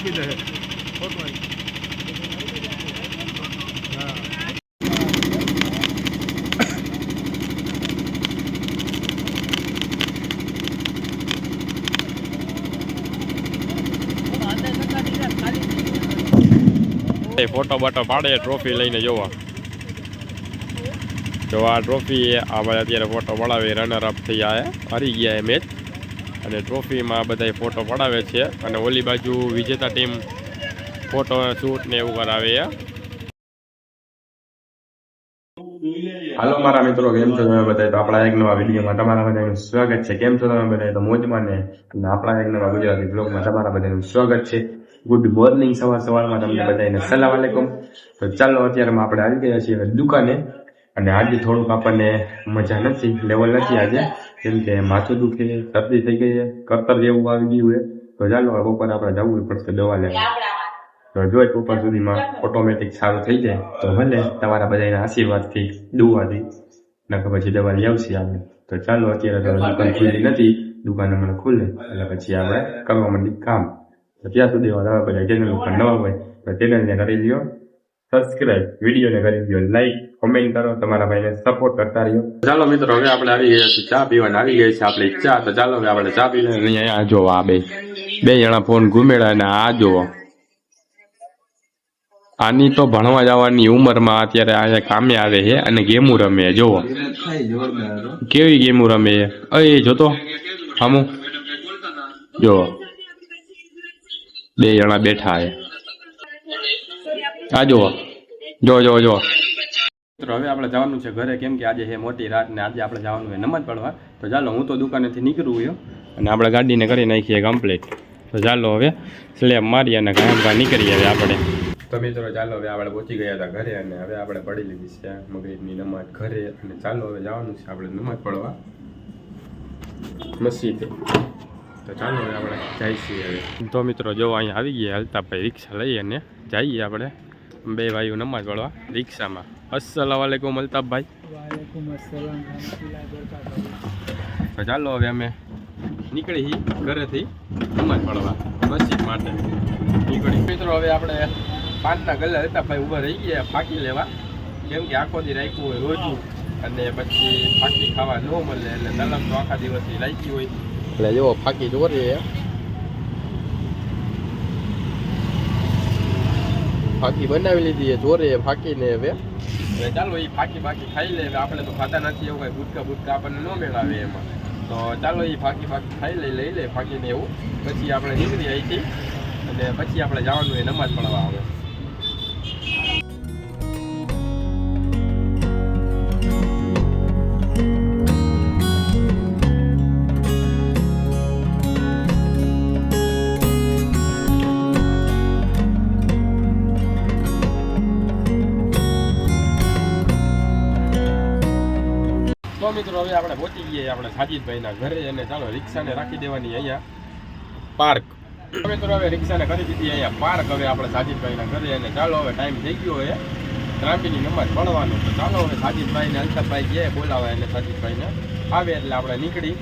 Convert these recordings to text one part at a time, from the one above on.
આપી દે. ફોટો બોટો પાડે ટ્રોફી લઈને જોવા. જો આ ટ્રોફી આપણે અત્યારે ફોટો પડાવી રનર અપ થઈ ગયા હારી ગયા એ મેચ અને ટ્રોફીમાં બધા ફોટો પડાવે છે. અને ઓલી બાજુ વિજેતા ટીમ ફોટો, શૂટ ને એવું કરાવે હાલો મારા મિત્રો, કેમ છો તમે બધા તો આપણા એક નવા વિડીયોમાં તમારા બધાનું સ્વાગત છે. કેમ છો તમે બધા તો મોજમાં ને આપણા એક નવા ગુજરાતી બ્લોગમાં તમારા બધાનું સ્વાગત છે. ગુડ મોર્નિંગ સવાર સવારમાં તમને બધાને સલામ આલેકુમ. તો ચાલો, અત્યારે આપણે આવી ગયા છીએ દુકાને. અને આજે થોડુંક આપણને મજા નથી લેવલ નથી આજે. કેમ કે માથું દુખે શરદી થઈ ગઈ છે કરતર જેવું આવી ગયું છે. તો ચાલો બપોર આપણે જવું પડશે દવા લેવા. તો જો બપોર સુધીમાં ઓટોમેટિક સારું થઈ જાય. તો ભલે તમારા બધાના આશીર્વાદથી દુવાથી નકર પછી દવા લઈ આવશે આપણે. તો ચાલો અત્યારે તો દુકાન ખુલ્લી નથી. દુકાન હમણાં ખુલે. એટલે પછી આપણે કરવા માંડી કામ. તો ત્યાં સુધી નવા બધા ચેનલ ઉપર નવા હોય. તો ચેનલને કરી લ્યો. સબસ્ક્રાઇબ વિડીયોને કરી દો લાઈક કોમેન્ટ કરો, તમારા ભાઈને સપોર્ટ કરતા રહ્યો. ચાલો મિત્રો, હવે આપણે આવી ગયા છીએ, ચા પીવાને આવી ગઈ છે આપણે ચા. તો ચાલો હવે આપણે ચા પીને અહીંયા જો આ બે બે જણા ફોન ઘૂમેડા અને આ જોવો આની તો ભણવા જવાની ઉંમરમાં અત્યારે અહીંયા કામે આવે છે અને ગેમું રમે જોવો કેવી ગેમું રમે છે? એ જોતો. હમું. જો બે જણા બેઠા છે. આ જુઓ. જો જો જો મિત્રો, હવે આપણે જવાનું છે ઘરે. કેમ કે આજે છે મોટી રાત ને આજે આપણે જવાનું છે નમાજ પડવા તો ચાલો, હું તો દુકાનેથી નીકળું છું. અને આપણે ગાડીને કરી નાખીએ કમ્પ્લીટ તો ચાલો હવે સ્લેબ મારી અને ગામ નીકળીએ હવે આપણે. તો મિત્રો, ચાલો હવે આપણે પહોંચી ગયા હતા ઘરે અને હવે આપણે પડી લીધી છે મગરીબની નમાજ ઘરે. અને ચાલો હવે જવાનું છે આપણે નમાજ પડવા મસ્જિદે. તો ચાલો હવે આપણે જઈશું હવે. તો મિત્રો, જો અહીંયા આવી ગયા, હલતા ભાઈ રિક્ષા લઈ અને જઈએ આપણે. બે ભાઈઓ નમાજ પડવા રિક્ષામાં. અસલામ વાલેકુમ અલ્તાફભાઈ. તો ચાલો હવે અમે નીકળી ઘરેથી નમાજ પડવા મસ્જિદ માટે. નીકળી. મિત્રો હવે આપણે પાંચના ગલ્લા હતા ભાઈ ઊભા રહી ગયા ફાંકી લેવા. કેમ કે આખો દી રાખ્યું હોય રોજું અને પછી ફાંકી ખાવા ન મળે એટલે તલમ તો આખા દિવસથી રાખી હોય. એટલે જો ફાંકી દોરીએ ફાંકી બનાવી લીધી જોરે ફાંકીને હવે. ચાલો એ ફાકી ફાંકી ખાઈ લે. આપણે તો ખાતા નથી એવું કઈ, ગુટકા બુટકા આપણને ન મેળાવે એમાં. તો ચાલો એ ફાંકી ફાકી ખાઈ લઈ લઈ લે ફાંકીને એવું. પછી આપણે નીકળી અહીંથી. અને પછી આપણે જવાનું એ નમાજ પડવા આવે. તો મિત્રો, હવે આપણે પહોંચી ગયા આપણે સાજીદભાઈના ઘરે અને ચાલો રિક્ષાને રાખી દેવાની અહીંયા પાર્ક. મિત્રો, હવે રિક્ષાને કરી દીધી અહીંયા પાર્ક. હવે આપણે સાજીદભાઈના ઘરે અને ચાલો, હવે ટાઈમ થઈ ગયો છે. ક્રાંતિની નમાજ પડવાનો તો ચાલો, હવે સાજીદભાઈને અલ્તાફભાઈ ગયા બોલાવે એટલે સાજીદભાઈને આવે એટલે આપણે નીકળી.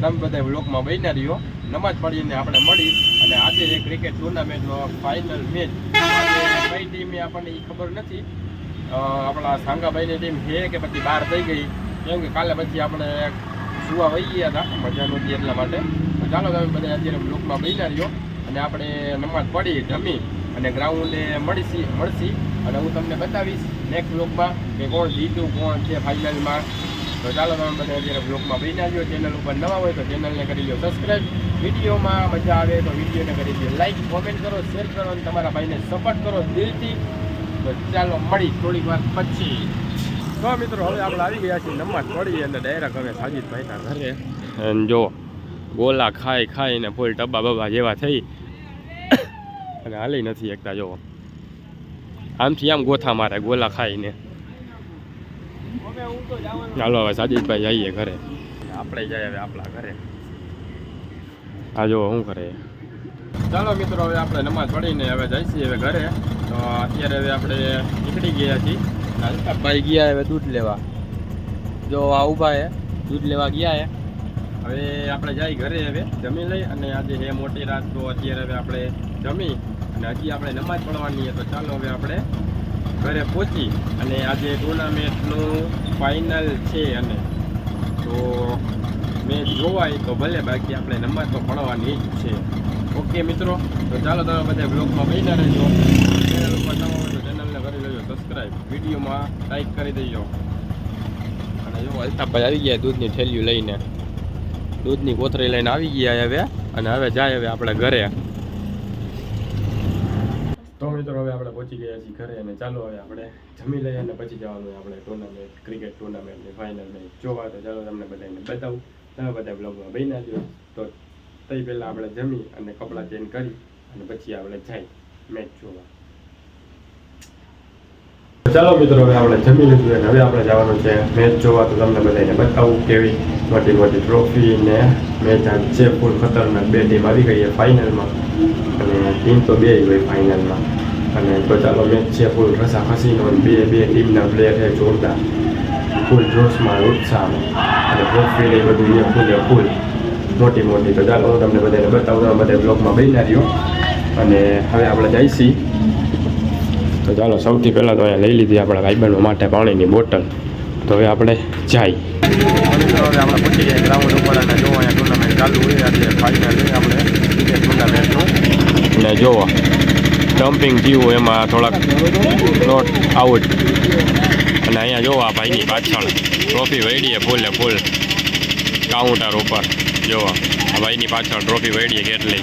તમે બધા બ્લોકમાં બન્યા રહ્યો. નમાજ પડીને આપણે મળી અને આજે જે ક્રિકેટ ટુર્નામેન્ટનો ફાઇનલ મેચ કઈ ટીમે આપણને એ ખબર નથી. આપણા સાંગાભાઈની ટીમ છે કે પછી બહાર થઈ ગઈ. કેમ કે કાલે પછી આપણે સુવા વહી ગયા હતા મજા નહોતી એટલા માટે. તો ચાલો તમે બધા અત્યારે બ્લોકમાં બન્યા રહ્યો અને આપણે નમાજ પડી જમી અને ગ્રાઉન્ડે મળીશી, મળશી અને હું તમને બતાવીશ નેક્સ્ટ બ્લોકમાં કે કોણ જીત્યું કોણ છે ફાઇનલમાં તો ચાલો તમે બધા અત્યારે બ્લોકમાં બન્યા રહ્યો. ચેનલ ઉપર નવા હોય તો ચેનલને કરી લો સબસ્ક્રાઈબ વિડીયોમાં મજા આવે તો વિડીયોને કરી દો લાઈક કોમેન્ટ કરો શેર કરો અને તમારા ભાઈને સપોર્ટ કરો દિલથી. તો ચાલો મળી થોડીક વાર પછી. મિત્રો, હવે આપણે આવી ગયા છીએ નમાજ પડી અને ડાયરેક્ટ હવે સાજીદભાઈના ઘરે. અને જો ગોલા ખાઈ ખાઈને ફૂલ ટબ્બા બબ્બા જેવા થઈ. અને હાલી નથી એકતા જો. આમથી આમ ગોથા મારે ગોલા ખાઈને. ચાલો હવે સાજીદભાઈ જઈએ ઘરે. આપણે જઈએ હવે આપણા ઘરે. આ જો શું કરે? ચાલો, મિત્રો, હવે આપણે નમાજ પડીને હવે જઈશું હવે ઘરે. તો અત્યારે હવે આપણે નીકળી ગયા છીએ. અલ્તાફભાઈ ગયા હવે દૂધ લેવા. જો આ ઊભા હે, દૂધ લેવા ગયા હે. હવે આપણે જાય ઘરે હવે, જમી લઈ અને આજે હે મોટી રાત, તો અત્યારે હવે આપણે જમી અને હજી આપણે નમાજ પડવાની છે તો ચાલો હવે આપણે ઘરે પહોંચી અને આજે ટુર્નામેન્ટનું ફાઇનલ છે અને તો મેચ જોવાય તો ભલે બાકી આપણે નમાજ તો પડવાની જ છે. ઓકે મિત્રો, તો ચાલો તમે બધા બ્લોગમાં બન્યા રહેજો ચેનલ ઉપર નવા હોય તો ચેનલને કરી લેજો સબસ્ક્રાઈબ વિડીયોમાં લાઈક કરી દેજો. અને જો અલ્તાભાઈ આવી ગયા દૂધની થેલીઓ લઈને. દૂધની કોથરી લઈને આવી ગયા હવે અને હવે જાય હવે આપણે ઘરે. તો મિત્રો હવે આપણે પહોંચી ગયા છીએ ઘરે અને ચાલો હવે આપણે જમી લઈએ અને પછી જવાનું આપણે ટુર્નામેન્ટ ક્રિકેટ ટુર્નામેન્ટની ફાઇનલ જોવા તો ચાલો તમને બધાને બતાવું. તમે બધા બ્લોગમાં ના જો તો તે પહેલાં આપણે જમી અને કપડાં ચેન્જ કરી અને પછી આપણે જાય મેચ જોવા. ચાલો મિત્રો, હવે આપણે જમી લીધું અને હવે આપણે જવાનું છે મેચ જોવા. તો તમને બધાને બતાવું કેવી મોટી મોટી ટ્રોફી ને મેચ આજ છે ફૂલ ખતરનાક બે ટીમ આવી ગઈ છે ફાઇનલમાં અને ટીમ તો બે હોય ફાઇનલમાં અને તો ચાલો મેચ છે ફૂલ રસા ખસીનો બે બે ટીમના પ્લેયર છે જોરદાર. ફૂલ જોશમાં ઉત્સાહમાં. અને ટ્રોફી ને એ બધું એ ફૂલ મોટી મોટી તો ચાલો હું તમને બધાને બતાવું. તમે બધા બ્લોગમાં બની રહ્યો. અને હવે આપણે જઈશી તો ચાલો સૌથી પહેલાં તો અહીંયા લઈ લીધી આપણા ભાઈબંધો માટે પાણીની બોટલ. તો હવે આપણે જાય. આપણે પહોંચી ગ્રાઉન્ડ ઉપર અને જો અહીંયા ટુર્નામેન્ટ ચાલુ હોય આજે ફાઇનલ આપણે ક્રિકેટ ટુર્નામેન્ટનું અને જોવો ડમ્પિંગ થયું એમાં થોડાક નોટ આઉટ અને અહીંયા જોવો આ ભાઈની પાછળ ટ્રોફી વૈડીએ ફૂલે ફૂલ કાઉન્ટર ઉપર. જોવા આ ભાઈની પાછળ ટ્રોફી વૈડીએ કેટલી.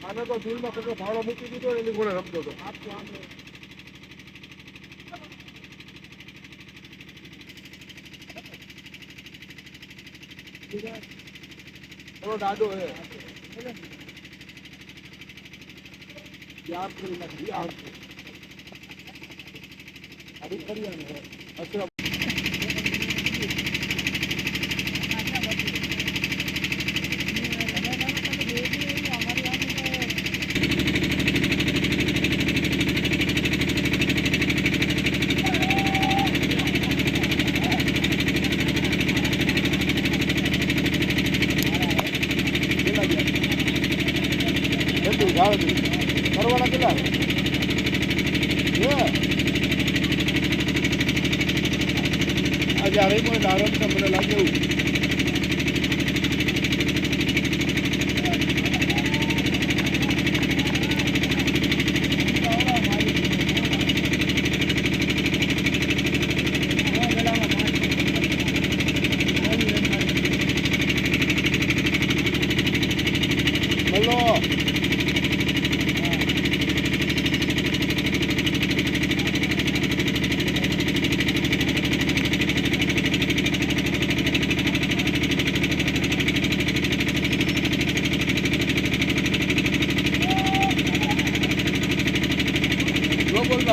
આને તો દિલમાં કશો ભાડો મૂકી દીધો એની જોડે રમતો હતો થોડો દાદો હે. યાદ કરી નાખી યાદ અભી કરી આને અચ્છા કેટલા ગયા કેટલું જાવ કરવાના કેટલા આજે આ રહી મને આરામ છે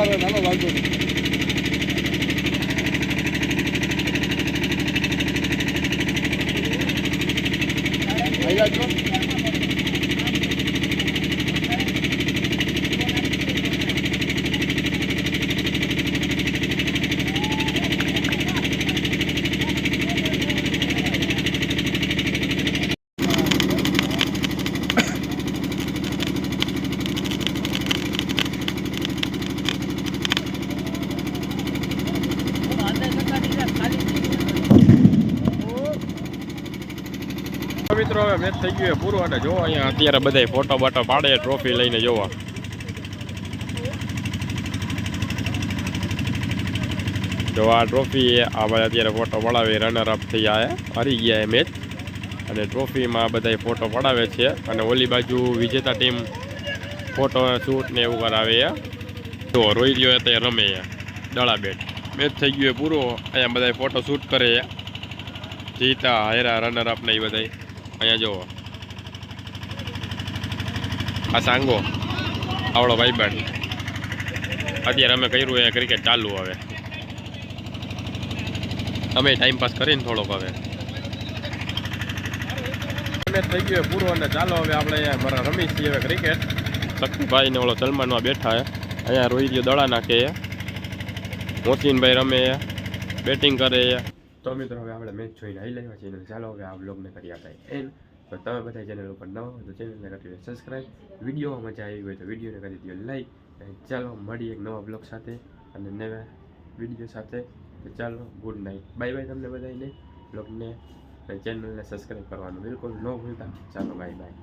જો બોલતા મિત્રો, હવે મેચ થઈ ગયું પૂરું અને જો અહીંયા અત્યારે બધા ફોટો બોટો પાડે ટ્રોફી લઈને જોવા. જો આ ટ્રોફી આપણે અત્યારે ફોટો પડાવી રનર અપ થઈ જાય હારી ગયા એ મેચ અને ટ્રોફીમાં બધા ફોટો પડાવે છે. અને ઓલી બાજુ વિજેતા ટીમ ફોટો શૂટ ને એવું કરાવે જો રોઈ રહ્યો તે રમે દડા બેટ. મેચ થઈ ગયો પૂરો. અહીંયા બધા ફોટો શૂટ કરે જીતા હેરા રનર અપ ને એ બધા અહીંયા જુઓ. આ સાંગો આવડો ભાઈબંધ અત્યારે અમે કર્યું એ ક્રિકેટ ચાલુ હવે. અમે ટાઈમ પાસ કરીને થોડોક હવે. મેચ થઈ ગયો પૂરો અને ચાલો હવે આપણે અહીંયા મારા રમી છીએ હવે ક્રિકેટ શક્તિભાઈ ને ઓલો સલમાનમાં બેઠા હે. અહીંયા રોઈ ગયો દડા નાખે મોસીનભાઈ રમે બેટિંગ કરે તો મિત્રો, હવે આપણે મેચ જોઈને આવી લેવા છીએ. ચાલો હવે આ બ્લોગને કરી આપણે એન તો તમે બધા ચેનલ ઉપર નવા હોય તો ચેનલને કરી સબસ્ક્રાઈબ વિડીયોમાં મજા આવી હોય તો વિડીયોને કરી દો લાઈક ચાલો મળીએ એક નવા બ્લોગ સાથે અને નવા વીડિયો સાથે. ચાલો ગુડ નાઇટ બાય બાય તમને બધાને. બ્લોગને ચેનલને સબસ્ક્રાઈબ કરવાનું બિલકુલ ન ભૂલતા. ચાલો બાય બાય